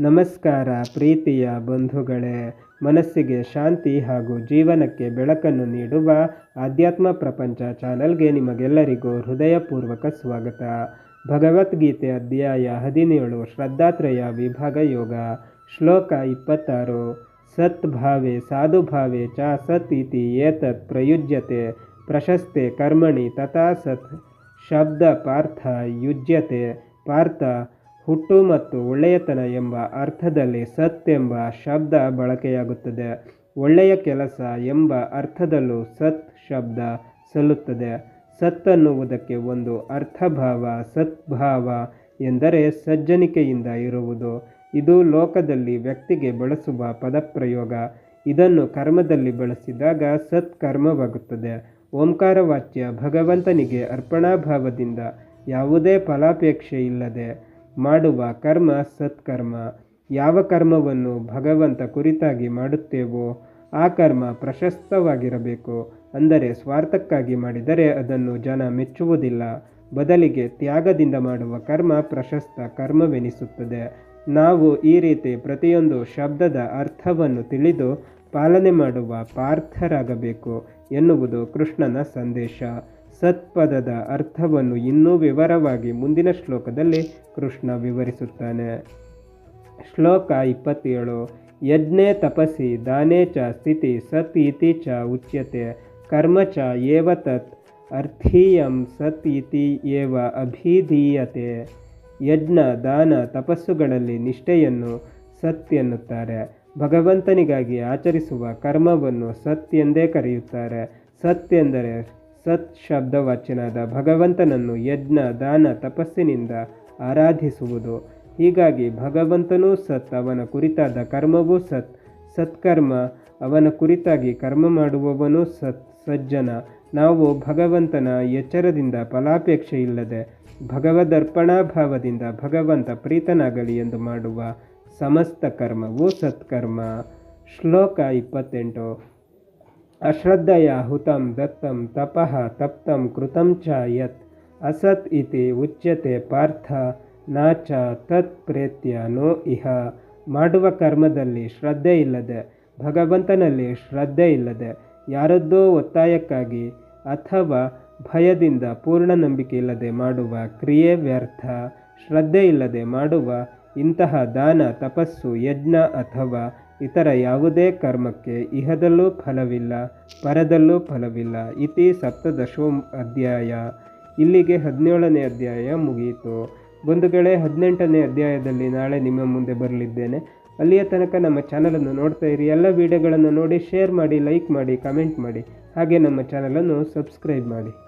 ನಮಸ್ಕಾರ ಪ್ರೀತಿಯ ಬಂಧುಗಳೇ, ಮನಸ್ಸಿಗೆ ಶಾಂತಿ ಹಾಗೂ ಜೀವನಕ್ಕೆ ಬೆಳಕನ್ನು ನೀಡುವ ಆಧ್ಯಾತ್ಮ ಪ್ರಪಂಚ ಚಾನಲ್ಗೆ ನಿಮಗೆಲ್ಲರಿಗೂ ಹೃದಯಪೂರ್ವಕ ಸ್ವಾಗತ. ಭಗವದ್ಗೀತೆ ಅಧ್ಯಾಯ ಹದಿನೇಳು ಶ್ರದ್ಧಾತ್ರಯ ವಿಭಾಗ ಯೋಗ, ಶ್ಲೋಕ ಇಪ್ಪತ್ತಾರು, ಸತ್ ಭಾವೆ ಸಾಧುಭಾವೆ ಚ ಸತ್ ಇತಿ ಏತತ್ ಪ್ರಯುಜ್ಯತೆ, ಪ್ರಶಸ್ತೆ ಕರ್ಮಣಿ ತಥಾ ಸತ್, ಶಬ್ದ ಪಾರ್ಥ ಯುಜ್ಯತೆ, ಪಾರ್ಥ ಹುಟ್ಟು ಮತ್ತು ಒಳ್ಳೆಯತನ ಎಂಬ ಅರ್ಥದಲ್ಲಿ ಸತ್ ಎಂಬ ಶಬ್ದ ಬಳಕೆಯಾಗುತ್ತದೆ. ಒಳ್ಳೆಯ ಕೆಲಸ ಎಂಬ ಅರ್ಥದಲ್ಲೂ ಸತ್ ಶಬ್ದ ಸಲ್ಲುತ್ತದೆ. ಸತ್ ಅನ್ನುವುದಕ್ಕೆ ಒಂದು ಅರ್ಥಭಾವ ಸತ್ಭಾವ ಎಂದರೆ ಸಜ್ಜನಿಕೆಯಿಂದ ಇರುವುದು. ಇದು ಲೋಕದಲ್ಲಿ ವ್ಯಕ್ತಿಗೆ ಬಳಸುವ ಪದಪ್ರಯೋಗ. ಇದನ್ನು ಕರ್ಮದಲ್ಲಿ ಬಳಸಿದಾಗ ಸತ್ಕರ್ಮವಾಗುತ್ತದೆ ಓಂಕಾರ ವಾಚ್ಯ ಭಗವಂತನಿಗೆ ಅರ್ಪಣಾಭಾವದಿಂದ ಯಾವುದೇ ಫಲಾಪೇಕ್ಷೆ ಇಲ್ಲದೆ ಮಾಡುವ ಕರ್ಮ ಸತ್ಕರ್ಮ. ಯಾವ ಕರ್ಮವನ್ನು ಭಗವಂತ ಕುರಿತಾಗಿ ಮಾಡುತ್ತೇವೋ ಆ ಕರ್ಮ ಪ್ರಶಸ್ತವಾಗಿರಬೇಕು. ಅಂದರೆ ಸ್ವಾರ್ಥಕ್ಕಾಗಿ ಮಾಡಿದರೆ ಅದನ್ನು ಜನ ಮೆಚ್ಚುವುದಿಲ್ಲ. ಬದಲಿಗೆ ತ್ಯಾಗದಿಂದ ಮಾಡುವ ಕರ್ಮ ಪ್ರಶಸ್ತ ಕರ್ಮವೆನಿಸುತ್ತದೆ. ನಾವು ಈ ರೀತಿ ಪ್ರತಿಯೊಂದು ಶಬ್ದದ ಅರ್ಥವನ್ನು ತಿಳಿದು ಪಾಲನೆ ಮಾಡುವ ಪಾರ್ಥರಾಗಬೇಕು ಎನ್ನುವುದು ಕೃಷ್ಣನ ಸಂದೇಶ. ಸತ್ಪದದ ಅರ್ಥವನ್ನು ಇನ್ನೂ ವಿವರವಾಗಿ ಮುಂದಿನ ಶ್ಲೋಕದಲ್ಲಿ ಕೃಷ್ಣ ವಿವರಿಸುತ್ತಾನೆ. ಶ್ಲೋಕ ಇಪ್ಪತ್ತೇಳು, ಯಜ್ಞೆ ತಪಸಿ ದಾನೇ ಚ ಸ್ಥಿತಿ ಸತ್ ಇತಿ ಚ ಉಚ್ಯತೆ, ಕರ್ಮ ಚ ಏವ ತತ್, ಅರ್ಥೀಯಂ ಸತ್ ಇತಿ ಏವ ಅಭಿಧೀಯತೆ. ಯಜ್ಞ, ದಾನ, ತಪಸ್ಸುಗಳಲ್ಲಿ ನಿಷ್ಠೆಯನ್ನು ಸತ್ ಎನ್ನುತ್ತಾರೆ. ಭಗವಂತನಿಗಾಗಿ ಆಚರಿಸುವ ಕರ್ಮವನ್ನು ಸತ್ ಎಂದೇ ಕರೆಯುತ್ತಾರೆ. ಸತ್ ಎಂದರೆ ಸತ್ ಶಬ್ದವಾಚ್ಯನಾದ ಭಗವಂತನನ್ನು ಯಜ್ಞ, ದಾನ, ತಪಸ್ಸಿನಿಂದ ಆರಾಧಿಸುವುದು. ಹೀಗಾಗಿ ಭಗವಂತನೂ ಸತ್, ಅವನ ಕುರಿತಾದ ಕರ್ಮವೂ ಸತ್. ಸತ್ಕರ್ಮ, ಅವನ ಕುರಿತಾಗಿ ಕರ್ಮ ಮಾಡುವವನು ಸತ್, ಸಜ್ಜನ. ನಾವು ಭಗವಂತನ ಎಚ್ಚರದಿಂದ ಫಲಾಪೇಕ್ಷೆ ಇಲ್ಲದೆ ಭಗವದರ್ಪಣಾಭಾವದಿಂದ ಭಗವಂತ ಪ್ರೀತನಾಗಲಿ ಎಂದು ಮಾಡುವ ಸಮಸ್ತ ಕರ್ಮವು ಸತ್ಕರ್ಮ. ಶ್ಲೋಕ ಇಪ್ಪತ್ತೆಂಟು. ಅಶ್ರದ್ಧಯ ಹುತಂ ದತ್ತಂ ತಪಃ ತಪ್ತಂ ಕೃತಂ ಚ ಯತ್ ಅಸತ್ ಇತಿ ಉಚ್ಯತೆ ಪಾರ್ಥ ನಾಚ ತತ್ ಪ್ರೇತ್ಯ ನೋ ಇಹ ಮಾಡುವ ಕರ್ಮದಲ್ಲಿ ಶ್ರದ್ಧೆ ಇಲ್ಲದೆ ಭಗವಂತನಲ್ಲಿ ಶ್ರದ್ಧೆ ಇಲ್ಲದೆ ಯಾರದ್ದೋ ಒತ್ತಾಯಕ್ಕಾಗಿ ಅಥವಾ ಭಯದಿಂದ ಪೂರ್ಣ ನಂಬಿಕೆ ಇಲ್ಲದೆ ಮಾಡುವ ಕ್ರಿಯೆ ವ್ಯರ್ಥ, ಶ್ರದ್ಧೆ ಇಲ್ಲದೆ ಮಾಡುವ ಇಂತಹ ದಾನ, ತಪಸ್ಸು, ಯಜ್ಞ ಅಥವಾ ಇತರ ಯಾವುದೇ ಕರ್ಮಕ್ಕೆ ಇಹದಲ್ಲೂ ಫಲವಿಲ್ಲ, ಪರದಲ್ಲೂ ಫಲವಿಲ್ಲ. ಇತಿ ಸಪ್ತದಶೋ ಅಧ್ಯಾಯ. ಇಲ್ಲಿಗೆ ಹದಿನೇಳನೇ ಅಧ್ಯಾಯ ಮುಗಿಯಿತು ಬಂಧುಗಳೇ ಹದಿನೆಂಟನೇ ಅಧ್ಯಾಯದಲ್ಲಿ ನಾಳೆ ನಿಮ್ಮ ಮುಂದೆ ಬರಲಿದ್ದೇನೆ. ಅಲ್ಲಿಯ ತನಕ ನಮ್ಮ ಚಾನಲನ್ನು ನೋಡ್ತಾ ಇರಿ. ಎಲ್ಲ ವಿಡಿಯೋಗಳನ್ನು ನೋಡಿ, ಶೇರ್ ಮಾಡಿ, ಲೈಕ್ ಮಾಡಿ, ಕಮೆಂಟ್ ಮಾಡಿ. ಹಾಗೆ ನಮ್ಮ ಚಾನಲನ್ನು ಸಬ್ಸ್ಕ್ರೈಬ್ ಮಾಡಿ.